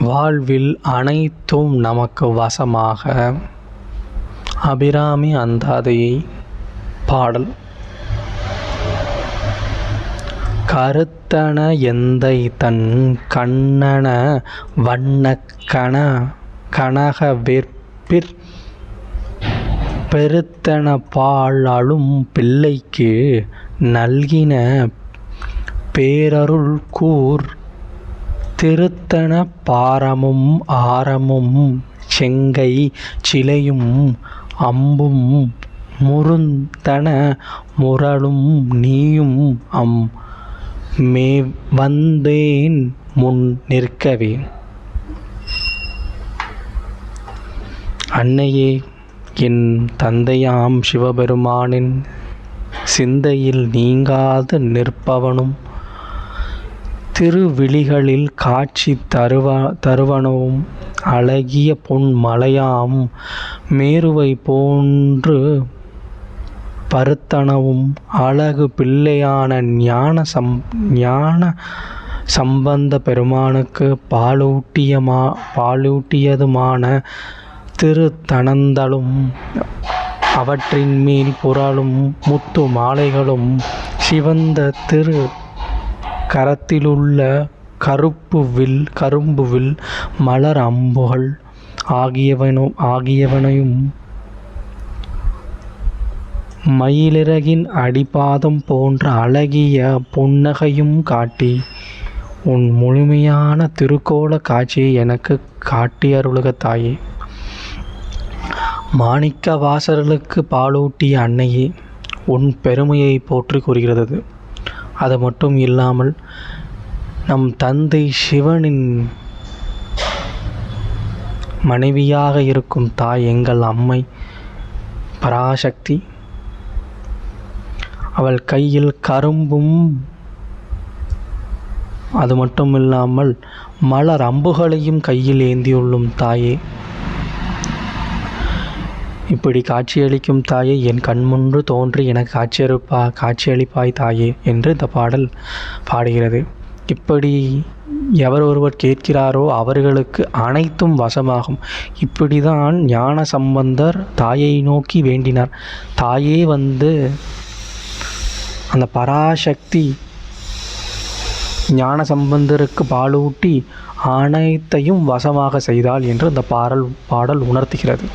வாழ்வில் அனைத்தும் நமக்கு வசமாக. அபிராமி அந்தாதையை பாடல். கருத்தன எந்தை தன் கண்ணன வண்ணக்கண கனக வெற்பிற் பெருத்தன பாழாளும் பிள்ளைக்கு நல்கின பேரருள் கூர் திருத்தன பாரமும் ஆரமும் செங்கை சிலையும் அம்பும் முருந்தன முரலும் நீயும் அம் மே வந்தேன் முன் நிற்கவே. அன்னையே என் தந்தையாம் சிவபெருமானின் சிந்தையில் நீங்காது நிற்பவனும் திருவிழிகளில் காட்சி தருவ தருவனவும் அழகிய பொன் மலையாம் மேருவை போன்று பருத்தனவும் அழகு பிள்ளையான ஞான சம் ஞான சம்பந்த பெருமானுக்கு பாலூட்டியமா பாலூட்டியதுமான திருத்தனந்தலும் அவற்றின் மேல் புரளும் முத்து மாலைகளும் சிவந்த திரு கரத்திலுள்ள கருப்பு வில் கரும்பு வில் மலர் அம்புகள் ஆகியவனும் ஆகியவனையும் மயிலிறகின் அடிபாதம் போன்ற அழகிய புன்னகையும் காட்டி உன் முழுமையான திருக்கோல காட்சியை எனக்கு காட்டியருளுக தாயே. மாணிக்க வாசர்களுக்கு பாலூட்டிய அன்னையே உன் பெருமையை போற்றி கூறுகிறது. அது மட்டும் இல்லாமல் நம் தந்தை சிவனின் மனைவியாக இருக்கும் தாய் எங்கள் அம்மை பராசக்தி. அவள் கையில் கரும்பும் அது மட்டும் இல்லாமல் மலர் அம்புகளையும் கையில் ஏந்தியுள்ளும் தாயே. இப்படி காட்சியளிக்கும் தாயே என் கண்முன்று தோன்றி எனக்கு காட்சியளிப்பா காட்சியளிப்பாய் தாயே என்று இந்த பாடல் பாடுகிறது. இப்படி எவர் ஒருவர் கேட்கிறாரோ அவர்களுக்கு அனைத்தும் வசமாகும். இப்படி தான் ஞான சம்பந்தர் தாயை நோக்கி வேண்டினார். தாயே வந்து அந்த பராசக்தி ஞான சம்பந்தருக்கு பாலூட்டி அனைத்தையும் வசமாக செய்தாள் என்று அந்த பாடல் பாடல் உணர்த்துகிறது.